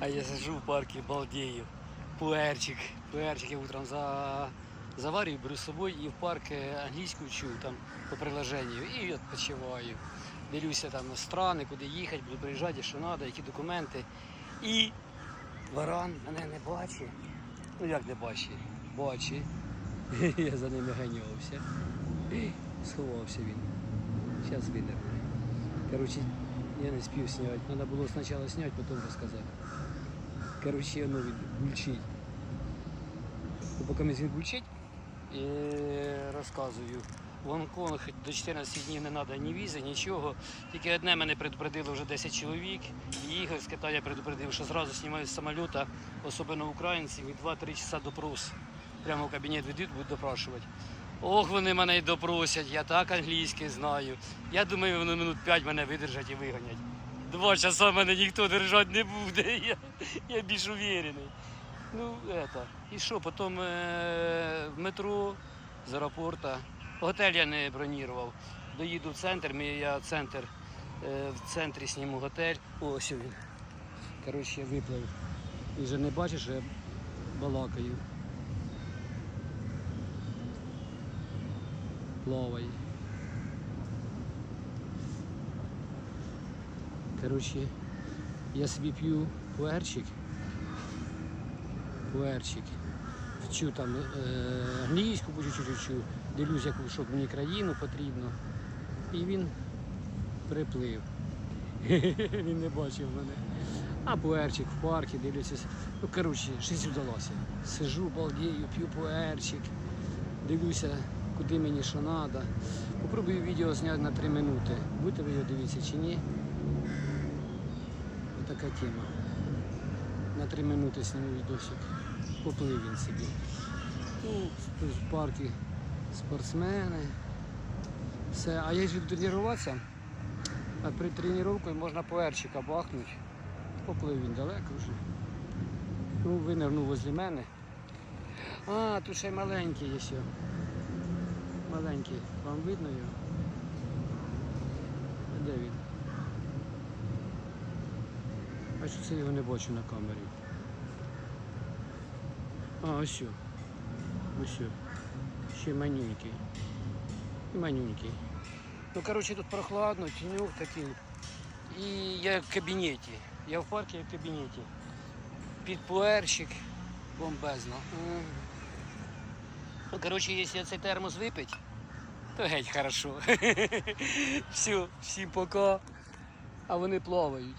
А я сижу в парке, балдею. Пуерчик. Пуерчик я утром за... заварю, беру з собою і в парк е, англійську вчу там по приложенню і відпочиваю. Дивлюся там на страни, куди їхати, буду приїжджати, що треба, які документи. І варан мене не бачить. Ну як не бачить? Бачить. Я за ними ганявся. Сховався він. Зараз винерву. Коротше, я не спів зняти. Треба було спочатку зняти, потім розказати. Коротше, ну бульчить. Поки він бульчить, і розказую. В Гонконг до 14 днів не треба ні візи, нічого. Тільки одне мене предупредило вже 10 чоловік. І їх з Китаю предупредив, що зразу знімають з самоліта, особливо українців, і 2-3 часа допрос. Прямо в кабінет ведуть, будуть допрашувати. Ох, вони мене й допросять, я так англійський знаю. Я думаю, вони минут 5 мене видержать і виганять. Два часа мене ніхто держати не буде, я, я більш уверений. Ну, это. І що, потім е, в метро з аеропорту. Готель я не бронірував. Доїду в центр, я центр, е, в центрі зніму готель. Ось він. Коротше, я виплив. Він же не бачиш, що я балакаю. Плаває. Коротше, я собі п'ю пуерчик. Пуерчик. Вчу там е, англійську по чуть-чуть вчу, дивлюсь, яку мені країну потрібно. І він приплив. він не бачив мене. А пуерчик в парку, дивлюся. Ну, коротше, щось вдалося. Сижу, балдею, п'ю пуерчик, дивлюся, куди мені що треба. Попробую відео зняти на 3 минути. Будете ви його дивитися чи ні? Така тема. На 3 минути зніму відосик. Поплив він собі. Тут в парку спортсмени. Все. А я ж тренуватися. А при тренуванні можна поерчика бахнути. Поплив він далеко вже. Ну, винирнув возле мене. А, тут ще й маленький є ще. Маленький. Вам видно його? Де він? Що це його не бачу на камері? А, ось. що. Ось. що. Ще манюнький. Манюнький. Ну, коротше, тут прохладно, тіньок такий. І я в кабінеті. Я в парку, я в кабінеті. Під пуерчик. Бомбезно. Ну, коротше, якщо цей термос випить, то геть хорошо. Все, всім пока. А вони плавають.